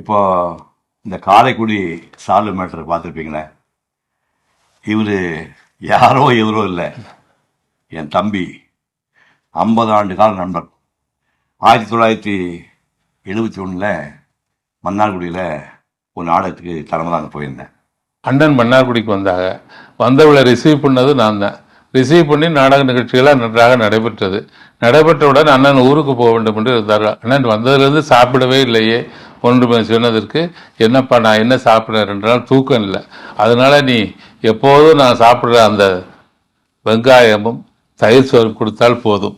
இப்போ இந்த காரைக்குடி சாலு மேட்டரை பார்த்துருப்பீங்களே? இவர் யாரோ இவரோ இல்லை. என் தம்பி ஐம்பது ஆண்டு கால நண்பர் ஆயிரத்தி தொள்ளாயிரத்தி எழுபத்தி ஒன்றில் மன்னார்குடியில் ஒரு நாடகத்துக்கு தலைமை தாங்க போயிருந்தேன். அண்ணன் மன்னார்குடிக்கு வந்தாங்க வந்தவளை ரிசீவ் பண்ணது நான் தான். ரிசீவ் பண்ணி நாடக நிகழ்ச்சிகளாக நன்றாக நடைபெற்றது. நடைபெற்றவுடன் அண்ணன் ஊருக்கு போக வேண்டும் என்று இருந்தார் அண்ணன் வந்ததுலேருந்து சாப்பிடவே இல்லையே. ஒன்று சொன்னதற்கு என்னப்பா நான் என்ன சாப்பிட்றேன் ரெண்டு நாள் தூக்கம் இல்லை. அதனால நீ எப்போதும் நான் சாப்பிட்ற அந்த வெங்காயமும் தயிர் சோறு கொடுத்தால் போதும்.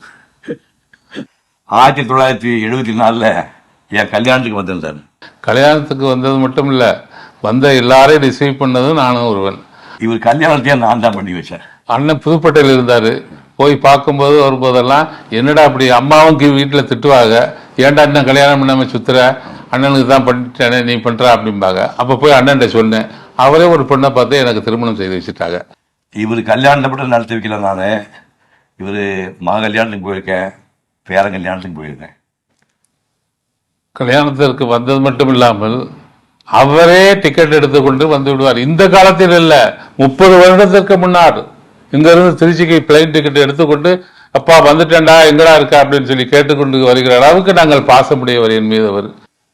ஆயிரத்தி தொள்ளாயிரத்தி எழுபத்தி நாலில் என் கல்யாணத்துக்கு வந்திருந்தார். கல்யாணத்துக்கு வந்தது மட்டும் இல்லை வந்த எல்லாரையும் ரிசீவ் பண்ணதும் நானும் ஒருவன். இவர் கல்யாணத்தையே நான் தான் பண்ணி வச்சேன். அண்ணன் புதுப்பேட்டையில் இருந்தார். போய் பார்க்கும்போது வரும்போதெல்லாம் என்னடா அப்படி அம்மாவும் வீட்டில் திட்டுவாங்க? ஏன்டா அண்ணன் கல்யாணம் பண்ணாம சுத்துற? அண்ணனுக்கு தான் பண்ணிட்டேனே நீ பண்ற அப்படிம்பாங்க. அப்போ போய் அண்ணன்ட்ட சொன்னேன். அவரே ஒரு பொண்ணை பார்த்து எனக்கு திருமணம் செய்து வச்சுட்டாங்க. இவர் கல்யாணத்தை மட்டும் நடத்தி வைக்கல நான். இவர் மக கல்யாணத்துக்கு போயிருக்கேன் பேரன் கல்யாணத்துக்கு போயிருக்கேன். கல்யாணத்திற்கு வந்தது மட்டும் இல்லாமல் அவரே டிக்கெட் எடுத்துக்கொண்டு வந்து விடுவார். இந்த காலத்தில் இல்ல முப்பது வருடத்திற்கு முன்னார் இங்க இருந்து திருச்சிக்கு பிளைன் டிக்கெட் எடுத்துக்கொண்டு அப்பா வந்துட்டேன்டா எங்கடா இருக்க? அப்படின்னு சொல்லி கேட்டுக்கொண்டு வருகிற அளவுக்கு நாங்கள் பாசமுடையவர் என் மீது அவர்.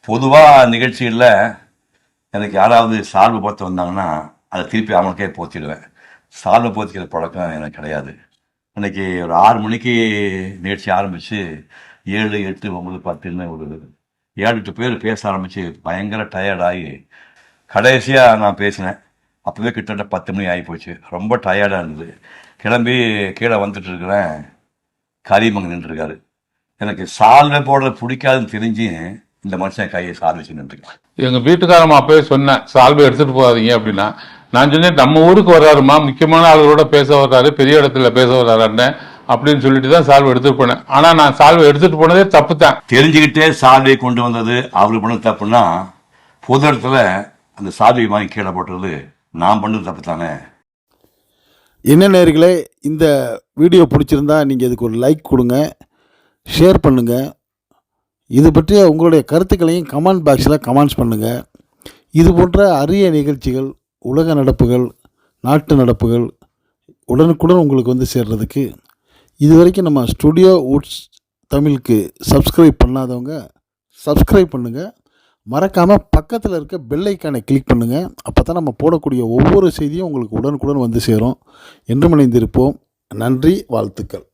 பொதுவாக நிகழ்ச்சிகளில் எனக்கு யாராவது சால்வு பார்த்து வந்தாங்கன்னா அதை திருப்பி அவனுக்கே போத்திடுவேன். சால்வை போத்திக்கிற பழக்கம் எனக்கு கிடையாது. இன்னைக்கு ஒரு ஆறு மணிக்கு நிகழ்ச்சி ஆரம்பித்து ஏழு எட்டு ஒம்பது பத்துன்னு ஒரு ஏழு எட்டு பேர் பேச ஆரம்பித்து பயங்கர டயர்டாகி கடைசியாக நான் பேசினேன். அப்போவே கிட்டத்தட்ட பத்து மணி ஆகி போச்சு. ரொம்ப டயர்டாக இருந்தது. கிளம்பி கீழே வந்துட்டு இருக்கிறேன். நின்றுருக்காரு. எனக்கு சால்வை போடுறது பிடிக்காதுன்னு தெரிஞ்சு இந்த மனுஷன் கையை சால் வச்சு நின்றுருக்கான் எங்க வீட்டுக்காரம்மா அப்பவே சொன்னேன் சால்வை எடுத்துட்டு போகாதீங்க அப்படின்னா நான் சொன்னேன் நம்ம ஊருக்கு வர்றாருமா முக்கியமான ஆளுகளோட பேச வர்றாரு பெரிய இடத்துல பேச வர்றாரு அண்ணன் அப்படின்னு சொல்லிட்டு தான் சால்வை எடுத்துட்டு போனேன். ஆனா நான் சால்வை எடுத்துட்டு போனதே தப்பு தான் தெரிஞ்சுக்கிட்டே சால்வை கொண்டு வந்தது அவரு பண்ண தப்புன்னா பொது இடத்துல அந்த சால்வை வாங்கி கீழே போட்டது நான் பண்ணது தப்பு தானே என்ன நேர்களே இந்த வீடியோ பிடிச்சிருந்தா நீங்கள் இதுக்கு ஒரு லைக் கொடுங்க ஷேர் பண்ணுங்கள் இது பற்றிய உங்களுடைய கருத்துக்களையும் கமெண்ட் பாக்ஸில் கமெண்ட்ஸ் பண்ணுங்கள் இது போன்ற அரிய நிகழ்ச்சிகள் உலக நடப்புகள் நாட்டு நடப்புகள் உடனுக்குடன் உங்களுக்கு வந்து சேர்றதுக்கு இது வரைக்கும் நம்ம ஸ்டுடியோ உட்ஸ் தமிழுக்கு சப்ஸ்கிரைப் பண்ணாதவங்க சப்ஸ்கிரைப் பண்ணுங்கள் மறக்காமல் பக்கத்தில் இருக்க பெல்லைக்கானை கிளிக் பண்ணுங்கள் அப்போ தான் நம்ம போடக்கூடிய ஒவ்வொரு செய்தியும் உங்களுக்கு உடனுக்குடன் வந்து சேரும். என்றும் இணைந்திருப்போம். நன்றி வாழ்த்துக்கள்.